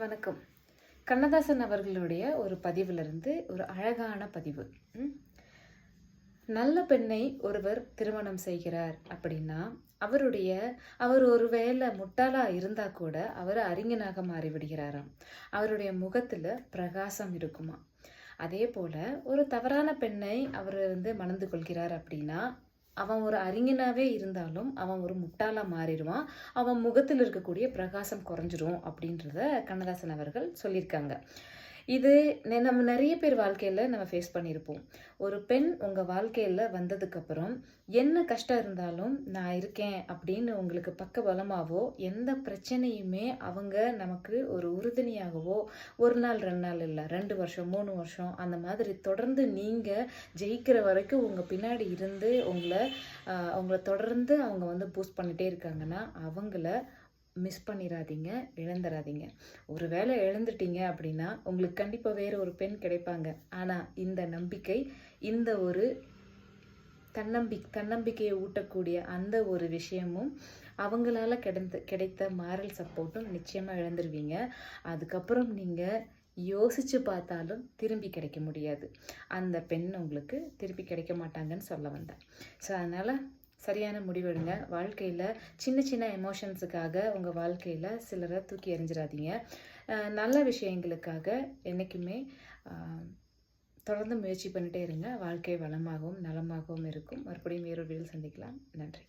வணக்கம். கண்ணதாசன் அவர்களுடைய ஒரு பதிவிலிருந்து ஒரு அழகான பதிவு. நல்ல பெண்ணை ஒருவர் திருமணம் செய்கிறார் அப்படின்னா அவருடைய அவர் ஒருவேளை முட்டாளா இருந்தா கூட அவர் அறிஞனாக மாறிவிடுகிறாராம். அவருடைய முகத்துல பிரகாசம் இருக்குமா? அதே போல ஒரு தவறான பெண்ணை அவர் வந்து மணந்து கொள்கிறார் அப்படின்னா அவன் ஒரு அறிஞனாகவே இருந்தாலும் அவன் ஒரு முட்டாளாக மாறிடுவான். அவன் முகத்தில் இருக்கக்கூடிய பிரகாசம் குறைஞ்சிரும் அப்படின்றத கண்ணதாசன் அவர்கள் சொல்லியிருக்காங்க. இது நம்ம நிறைய பேர் வாழ்க்கையில் நம்ம ஃபேஸ் பண்ணியிருப்போம் ஒரு பெண் உங்கள் வாழ்க்கையில் வந்ததுக்கப்புறம் என்ன கஷ்டம் இருந்தாலும் நான் இருக்கேன் அப்படின்னு உங்களுக்கு பக்க பலமாகவோ எந்த பிரச்சனையுமே அவங்க நமக்கு ஒரு உறுதுணையாகவோ ஒரு நாள் ரெண்டு நாள் இல்லை ரெண்டு வருஷம் மூணு வருஷம் அந்த மாதிரி தொடர்ந்து நீங்கள் ஜெயிக்கிற வரைக்கும் உங்கள் பின்னாடி இருந்து உங்களை உங்களை தொடர்ந்து அவங்க வந்து பூஸ்ட் பண்ணிகிட்டே இருக்காங்கன்னா அவங்கள மிஸ் பண்ணிடாதீங்க இழந்துடாதீங்க ஒருவேளை இழந்துட்டீங்க அப்படின்னா உங்களுக்கு கண்டிப்பாக வேறு ஒரு பெண் கிடைப்பாங்க. ஆனால் இந்த நம்பிக்கை இந்த ஒரு தன்னம்பி தன்னம்பிக்கையை ஊட்டக்கூடிய அந்த ஒரு விஷயமும் அவங்களால கிடைத்த கிடைத்த மாரல் சப்போர்ட்டும் நிச்சயமாக இழந்துருவீங்க. அதுக்கப்புறம் நீங்கள் யோசிச்சு பார்த்தாலும் திரும்பி கிடைக்க முடியாது. அந்த பெண் உங்களுக்கு திருப்பி கிடைக்க மாட்டாங்கன்னு சொல்ல வந்தேன். ஸோ அதனால் சரியான முடிவெடுங்க. வாழ்க்கையில் சின்ன சின்ன எமோஷன்ஸுக்காக உங்கள் வாழ்க்கையில் சிலரை தூக்கி எறிஞ்சிடாதீங்க நல்ல விஷயங்களுக்காக என்றைக்குமே தொடர்ந்து முயற்சி பண்ணிட்டே இருங்க. வாழ்க்கை வளமாகவும் நலமாகவும் இருக்கும். மறுபடியும் வேறொரு வீடியோவில் சந்திக்கலாம். நன்றி.